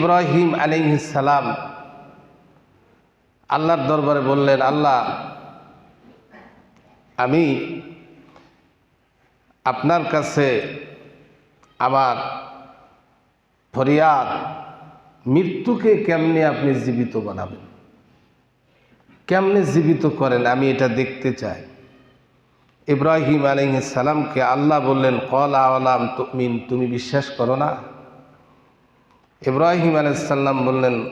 ইব্রাহিম সালাম আল্লাহর দরবারে বললেন, আল্লাহ, আমি আপনার কাছে আমার ফরিয়াদ, মৃত্যুকে কেমনে আপনি জীবিত বানাবেন? কেমনে জীবিত করেন? আমি এটা দেখতে চাই। ইব্রাহিম সালামকে আল্লাহ বললেন, কল আলাম তুমিন, তুমি বিশ্বাস করো না? ইব্রাহিম আলাইসাল্লাম বললেন,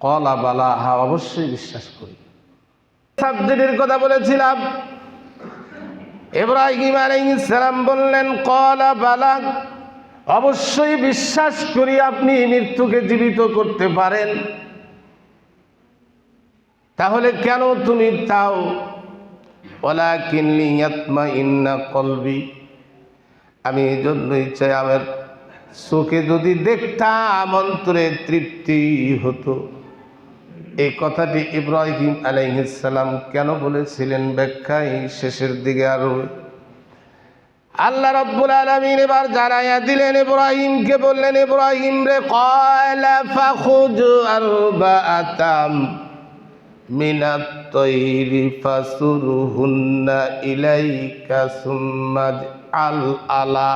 কলা, বালা, হা, অবশ্যই বিশ্বাস করি। সাবজেক্টের কথা বলেছিলাম। ইব্রাহিম আলাইসালাম বললেন, কলা, বালা, অবশ্যই বিশ্বাস করি আপনি মৃত্যুকে জীবিত করতে পারেন। তাহলে কেন তুমি চাও? ওলা কিনলি ইয়াতমা ইন্না কলবি, আমি এই জন্যই চাই আমার চোখে যদি দেখতাম অন্তরে তৃপ্তি হতো। এই কথাটি ইব্রাহিম আলাইহিসাল্লাম কেন বলেছিলেন? ব্যাখ্যায় শেষের দিকে আরও। আল্লাহ রব্বুল আলমিন এবার জানাইয়া দিলেন, ইব্রাহিমকে বললেন, ইব্রাহিম রে কয়লা ফাখুজ আরবাআতাম মিনাত তৈরি ফাসুরুহুন্না ইলাইকা সুম্মাজ আল আলা।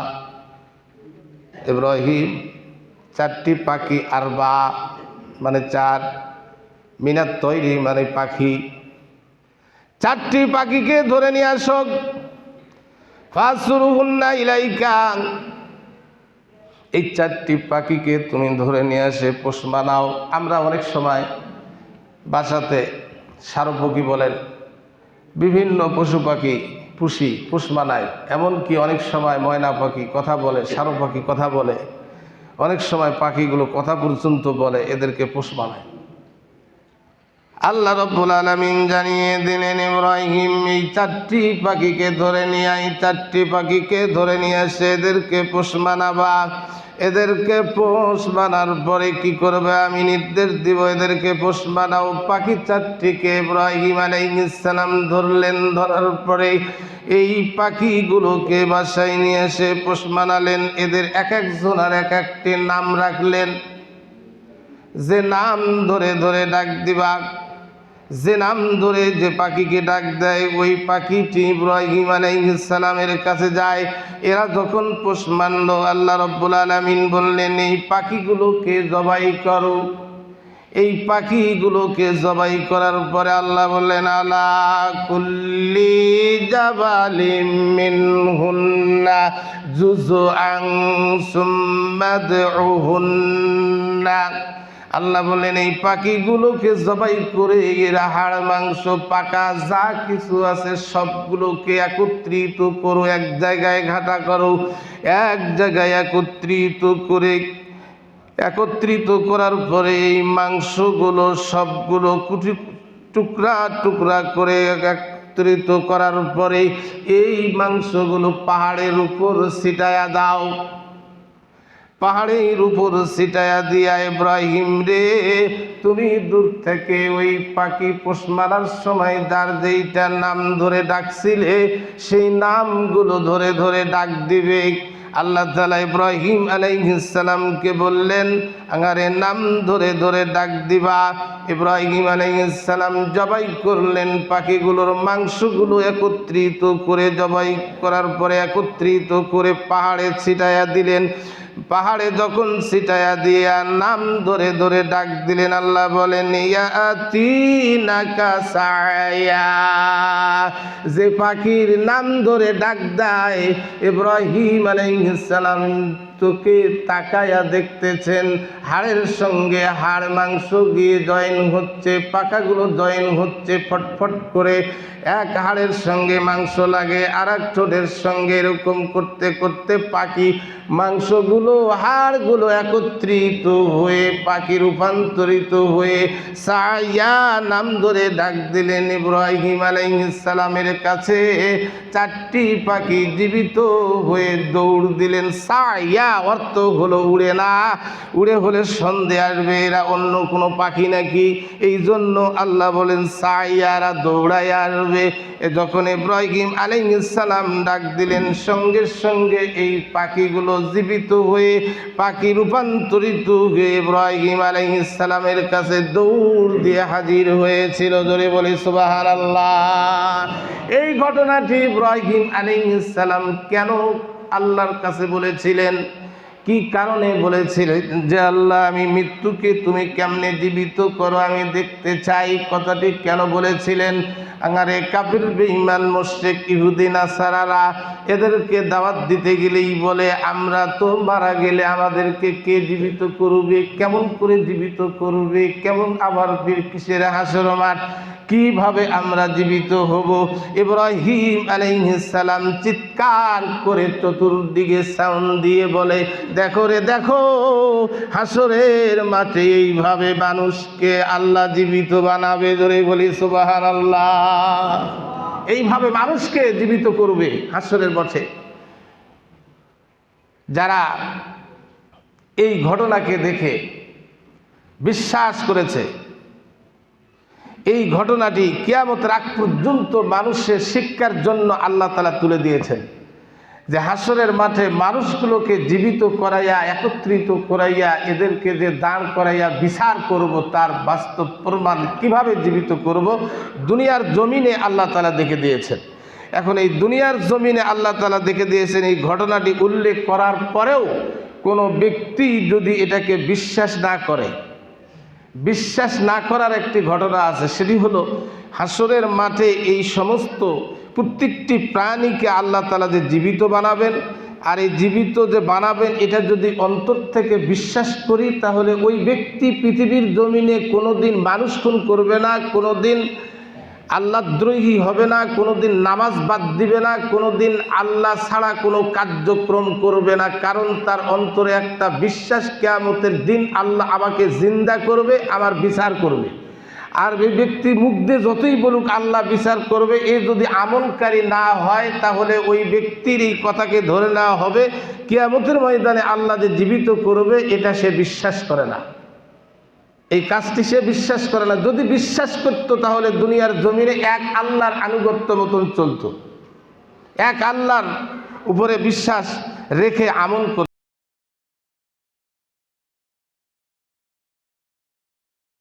ইব্রাহিম, চারটি পাখি আর বা মানে চার মিনার তৈরি মানে পাখি। চারটি পাখিকে ধরে নিয়ে আসক ফাসুরুহুন্না ইলাইকা। এই চারটি পাখিকে তুমি ধরে নিয়ে আসে পোষ বানাও আমরা অনেক সময় বাসাতে সারপক্ষী বলেন, বিভিন্ন পশু পাখি পুষি, পুষ মানায় এমনকি অনেক সময় ময়না পাখি কথা বলে, সারো পাখি কথা বলে। অনেক সময় পাখিগুলো কথা পর্যন্ত বলে, এদেরকে পোষ মানায়। আল্লাহ রব্বুল আলমিন জানিয়ে দিলেন, ইব্রাহিম, এই চারটি পাখিকে ধরে নিয়ে এই চারটি পাখিকে ধরে নিয়ে এসে এদেরকে পোষ মানাবা। এদেরকে পোষ মানার পরে কি করবে? আমি নির্দেশ দিব, এদেরকে পোষ মানাও। পাখি চারটিকে ইব্রাহিম আলাইসালাম ধরলেন। ধরার পরে এই পাখিগুলোকে বাসায় নিয়ে এসে পোষ মানালেন। এদের এক একজন আর এক একটি নাম রাখলেন। যে নাম ধরে ধরে ডাক দিবা। যে নাম ধরে যে পাখিকে ডাক দেয়, ওই পাখিটি ইব্রাহিম আলাইসালামের কাছে যায়। এরা যখন পোষ মানল, আল্লাহ রব্বুল আলমিন বললেন, এই পাখিগুলোকে জবাই করো। এই পাখিগুলোকে জবাই করার পরে আল্লাহ বললেন, আলা কুল্লি জাবালিম মিন হুন্না জুজু আং সুম্মাদউহুন্না আল্লাহ বললেন এই পাখিগুলোকে জবাই করে, এরা হাড়, মাংস, পাকা যা কিছু আছে সবগুলোকে একত্রিত করো, এক জায়গায় ঘাটা করো, এক জায়গায় একত্রিত করে, একত্রিত করার পরে এই মাংসগুলো সবগুলো কুটি, টুকরা টুকরা করে একত্রিত করার পরে এই মাংসগুলো পাহাড়ের উপর ছিটায়া দাও। পাহাড়ের উপর ছিটায়া দিয়া, ইব্রাহিম রে, তুমি দূর থেকে ওই পাখি পোষ মারার সময় যার যেইটা নাম ধরে ডাকছিলে, সেই নামগুলো ধরে ধরে ডাক দিবে। আল্লাহ তালা ইব্রাহিম আলাইসালামকে বললেন, আঙারে নাম ধরে ধরে ডাক দিবা। ইব্রাহিম আলাইসালাম জবাই করলেন, পাখিগুলোর মাংসগুলো একত্রিত করে জবাই করার পরে একত্রিত করে পাহাড়ে ছিটাইয়া দিলেন। পাহাড়ে যখন ছিটায়া দিয়া নাম ধরে ধরে ডাক দিলেন, আল্লাহ বলেন যে পাখির নাম ধরে ডাক দেয়, ইব্রাহিম আলাইসালাম তোকে তাকায়া দেখতেছেন, হাড়ের সঙ্গে হাড় মাংস গিয়ে জয়েন হচ্ছে পাকাগুলো জয়েন হচ্ছে, ফটফট করে এক হাড়ের সঙ্গে মাংস লাগে আর এক ঠোঁটের সঙ্গে এরকম করতে করতে পাখি মাংসগুলো, হাড়গুলো একত্রিত হয়ে পাখি রূপান্তরিত হয়ে সায়া নাম ধরে ডাক দিলেন ইব্রাহিম আলাইসালামের কাছে। চারটি পাখি জীবিত হয়ে দৌড় দিলেন সায়া অর্থ হলো উড়ে না। উড়ে হলে সন্ধে আসবে, এরা অন্য কোনো পাখি নাকি? এই জন্য আল্লাহ বলেন সাইয়ারা দৌড়ায় আসবে। যখন ইব্রাহিম আলাইসালাম ডাক দিলেন, সঙ্গে সঙ্গে এই পাখিগুলো জীবিত হয়ে, পাখি রূপান্তরিত হয়ে ইব্রাহিম আলাইসালামের কাছে দৌড় দিয়ে হাজির হয়েছিল। জোরে বলে সুবাহার আল্লাহ এই ঘটনাটি ইব্রাহিম আলাইসালাম কেন আল্লাহর কাছে বলেছিলেন? কি কারণে বলেছিলেন যে, আল্লাহ, আমি মৃত্যুকে তুমি কেমনে জীবিত করো? আমি দেখতে চাই। কথাটি কেন বলেছিলেন? আঙারে কাবির বেঈমান মোশেক ইহুদিন আসারারা এদেরকে দাওয়াত দিতে গেলেই বলে, আমরা তো মারা গেলে আমাদেরকে কে জীবিত করবে? কেমন করে জীবিত করবে? কেমন আবার কিসের হাসর মাঠ? কীভাবে আমরা জীবিত হব? ইব্রাহিম আলাইহিসসালাম চিৎকার করে চতুর্দিকে সাউন্ড দিয়ে বলে, দেখো রে, দেখো, হাসরের মাঠে এইভাবে মানুষকে আল্লাহ জীবিত বানাবে ধরে বলি সুবাহান আল্লাহ এইভাবে মানুষকে জীবিত করবে হাসরের মাঠে। যারা এই ঘটনাকে দেখে বিশ্বাস করেছে এই ঘটনাটি কিয়ামতের আগ পর্যন্ত মানুষের শিক্ষার জন্য আল্লাহ তালা তুলে দিয়েছেন। যে হাসরের মাঠে মানুষগুলোকে জীবিত করাইয়া, একত্রিত করাইয়া, এদেরকে যে দাঁড় করাইয়া, বিচার করব, তার বাস্তব প্রমাণ কীভাবে জীবিত করব, দুনিয়ার জমিনে আল্লাহ তালা দেখে দিয়েছেন। এখন এই দুনিয়ার জমিনে আল্লাহ তালা দেখে দিয়েছেন, এই ঘটনাটি উল্লেখ করার পরেও কোনো ব্যক্তি যদি এটাকে বিশ্বাস না করে বিশ্বাস না করার একটি ঘটনা আছে, সেটি হলো হাসরের মাঠে এই সমস্ত প্রত্যেকটি প্রাণীকে আল্লাহ তালা যে জীবিত বানাবেন, আর এই জীবিত যে বানাবেন, এটা যদি অন্তর থেকে বিশ্বাস করি, তাহলে ওই ব্যক্তি পৃথিবীর জমিনে কোনো দিন মানুষ খুন করবে না কোনো দিন আল্লাহদ্রোহী হবে না কোনো দিন নামাজ বাদ দিবে না কোনো দিন আল্লাহ ছাড়া কোনো কার্যক্রম করবে না। কারণ তার অন্তরে একটা বিশ্বাস, কেয়ামতের দিন আল্লাহ আমাকে জিন্দা করবে, আমার বিচার করবে। আর এই ব্যক্তি মুখ দিয়ে যতই বলুক আল্লাহ বিচার করবে, এ যদি আমলকারী না হয়, তাহলে ওই ব্যক্তির এই কথাকে ধরে নেওয়া হবে, কেয়ামতের ময়দানে আল্লাহ যে জীবিত করবে, এটা সে বিশ্বাস করে না। এই কাজটি সে বিশ্বাস করে না। যদি বিশ্বাস করতো তাহলে দুনিয়ার জমিনে এক আল্লাহর আনুগত্য মতন চলত। এক আল্লাহর উপরে বিশ্বাস রেখে আমল